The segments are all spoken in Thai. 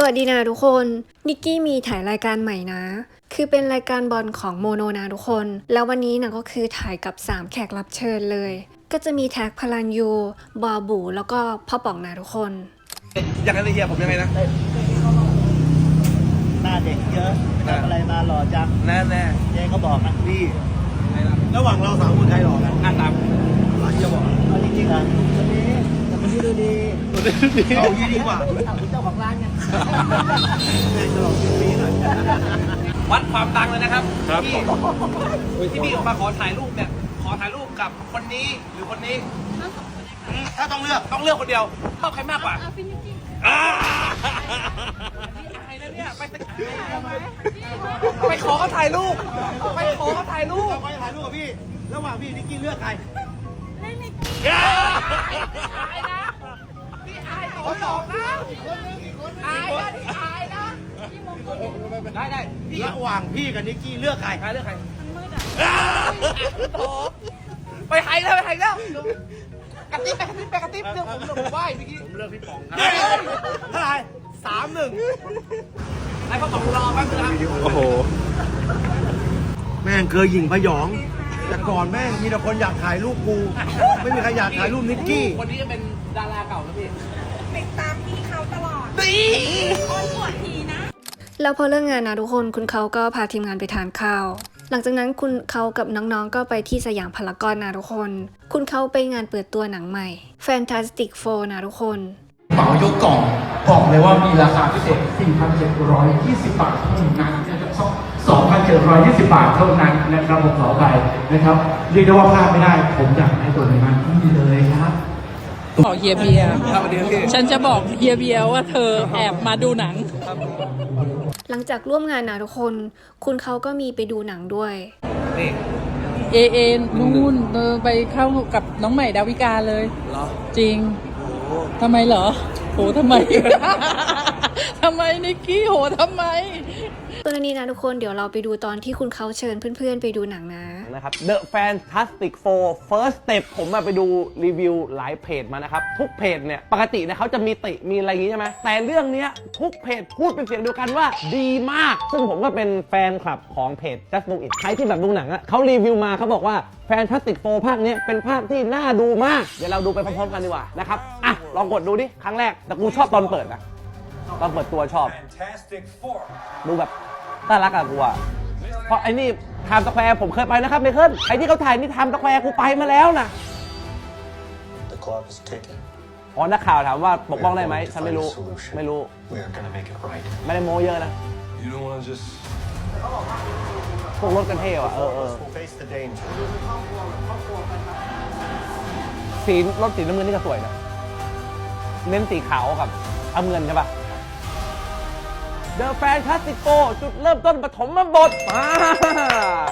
สวัสดีนะทุกคน นิกกี้มีถ่ายรายการใหม่นะ คือเป็นรายการบอลของโมโนนะทุกคน แล้ววันนี้นะก็คือถ่ายกับ 3 แขกรับเชิญเลย ก็จะมีแท็กพลันยู บอบู แล้วก็พ่อป๋องนะทุกคน อยากให้เฮียผมยังไงนะ หน้าเด็กเยอะทำอะไรมาหล่อจังแน่แน่เจ๊เขาบอกนะพี่ระหว่างเราสามคนใครหล่อกันอะตามเฮียบอกเอาจริงๆเหรอคนนี้แต่คนนี้ดูดีเอายี่ดีกว่าเอาคุณเจ้าของร้านไง แม่งจะหลอกสิบปีหน่อยวัดความดังเลยนะครับที่ที่พี่ออกมาขอถ่ายรูปเนี่ยขอถ่ายรูปกับคนนี้หรือคนนี้ถ้าต้องเลือกต้องเลือกคนเดียวชอบใครมากกว่าอ่าใครนะเนี่ยไปสักไปขอเขาถ่ายรูปไปขอเขาถ่ายรูปเราไปถ่ายรูปกับพี่ ระหว่างพี่นิกกี้เลือกใครขอ สองนะอายนะอายนะได้ได้พี่ระหว่างพี่กับนิกกี้เลือกใครใครเลือกใครโถไปไฮแล้วไปไฮแล้วกระติบไปกระติบไปกระติบเรื่องผมเรื่องผมไหว้เมื่อกี้ผมเลือกพี่ป๋องครับเท่าไหร่สามหนึ่งไอ้พ่อป๋องรอแป๊บนึงครับโอ้โหแม่งเคยหยิ่งพยอง แต่ก่อนแม่งมีแต่คนอยากถ่ายรูปกู ไม่มีใครอยากถ่ายรูปนิกกี้คนนี้จะเป็นดาราเก่าแล้วพี่ แล้วพอเลิกงานนะทุกคนคุณเขาก็พาทีมงานไปทานข้าว หลังจากนั้นคุณเขากับน้องๆก็ไปที่สยามพารากอนนะทุกคน คุณเขาไปงานเปิดตัวหนังใหม่ Fantastic Four นะทุกคนเหมายกกล่องบอกเลยว่ามีราคาพิเศษ 4,720 บาทเท่านั้นนะครับ2,720 บาทเท่านั้นนะครับผมขอไปนะครับ เรียกได้ว่าพลาดไม่ได้ ผมอยากให้ตัวนี้มากนี่เลย บบอกเฮียเบียร์ครับสวัสดีครับพี่ฉันจะบอกเฮียเบียร์ว่าเธอแอบมาดูหนัง หลังจากร่วมงานนะทุกคน คุณเขาก็มีไปดูหนังด้วย นี่เอเอนู่นเออไปเข้ากับน้องใหม่ดาวิกาเลย เหรอจริงทำไมเหรอโหทำไม ทำไมนิกกี้โหทำไม ตัวนี้นะทุกคนเดี๋ยวเราไปดูตอนที่คุณเขาเชิญเพื่อนๆ ไปดูหนังนะ นะครับ The Fantastic Four First Step ผมมาไปดูรีวิวหลายเพจมานะครับ ทุกเพจเนี่ย ปกติเนี่ยเขาจะมีติมีอะไรอย่างงี้ใช่ไหมแต่เรื่องเนี้ยทุกเพจพูดเป็นเสียงเดียวกันว่าดีมาก ซึ่งผมก็เป็นแฟนคลับของเพจ Just Do It ใครที่แบบดูหนังอะเขารีวิวมาเขาบอกว่า Fantastic Four ภาคเนี้ยเป็นภาคที่น่าดูมาก เดี๋ยวเราดูไปพร้อมๆกันดีกว่านะครับอะลองกดดูดิครั้งแรกแต่กูชอบตอนเปิดนะตอนเปิดตัวชอบดูแบบ น่ารักอะกูอะเพราะไอ้นี่ไทม์สแควร์ผมเคยไปนะครับไมเคิลไอ้ที่เขาถ่ายนี่ไทม์สแควร์กูไปมาแล้วนะ The clock is ticking. อ๋อนักข่าวถามว่าปกป้องได้ไหมฉันไม่รู้ ไม่รู้ We are gonna make it right. ไม่ได้โมเยอะนะ You don't wanna just พวกรถกันเท่ว่ะเออเออ we'll face the danger. สีรถสีน้ำเงินนี่ก็สวยนะ เน้นสีขาวกับเอาเงินใช่ปะ The Fantastic Four จุดเริ่มต้นปฐมบทมา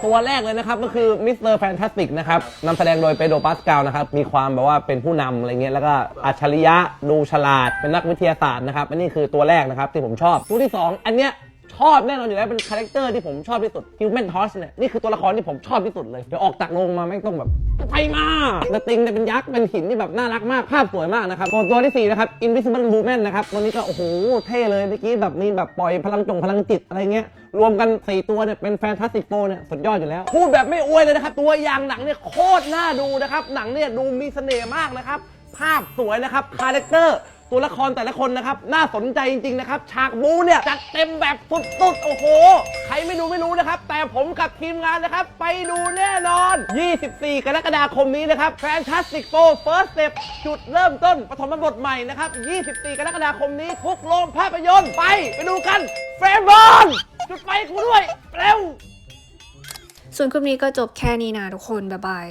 ตัวแรกเลยนะครับก็คือมิสเตอร์แฟนตาสติกนะครับนำแสดงโดยเปโดรปาสกาลนะครับ มีความแบบว่าเป็นผู้นำอะไรเงี้ยแล้วก็อัจฉริยะดูฉลาดเป็นนักวิทยาศาสตร์นะครับอันนี้คือตัวแรกนะครับที่ผมชอบตัวที่ 2 อันเนี้ย ชอบแน่นอนอยู่แล้วเป็นคาแรคเตอร์ที่ผมชอบที่สุด Human Torch เนี่ยนี่คือตัวละครที่ผมชอบที่สุดเลย เดี๋ยวออกจากโรงมาแม่งต้องแบบไปมาแล้วติงเนี่ยเป็นยักษ์เป็นหินที่แบบน่ารักมากภาพสวยมากนะครับส่วนตัวที่ 4 นะครับ Invisible Woman นะครับตัวนี้ก็โอ้โหเท่เลยเมื่อกี้แบบมีแบบปล่อยพลังจงพลังจิตอะไรเงี้ยรวมกัน 4 ตัวเนี่ยเป็นแฟนตาสติกโฟเนี่ยสุดยอดอยู่แล้ว พูดแบบไม่อวยเลยนะครับ ตัวอย่างหนังเนี่ยโคตรน่าดูนะครับหนังเนี่ยดูมีเสน่ห์มากนะครับภาพสวยนะครับคาแรคเตอร์ ตัวละครแต่ละคนนะครับ น่าสนใจจริง ๆ นะครับ ฉากบูเนี่ย จัดเต็มแบบสุด ๆ โอ้โห ใครไม่ดูไม่รู้นะครับ แต่ผมกับทีมงานนะครับ ไปดูแน่นอน 24 กรกฎาคมนี้นะครับ Fantastic Four First Step จุดเริ่มต้นปฐมบทใหม่นะครับ 24 กรกฎาคมนี้ทุกโรงภาพยนตร์ไปไปดูกันเฟรมบอลจุดไฟกูด้วยเร็วส่วนคลิปนี้ก็จบแค่นี้นะทุกคน บ๊ายบาย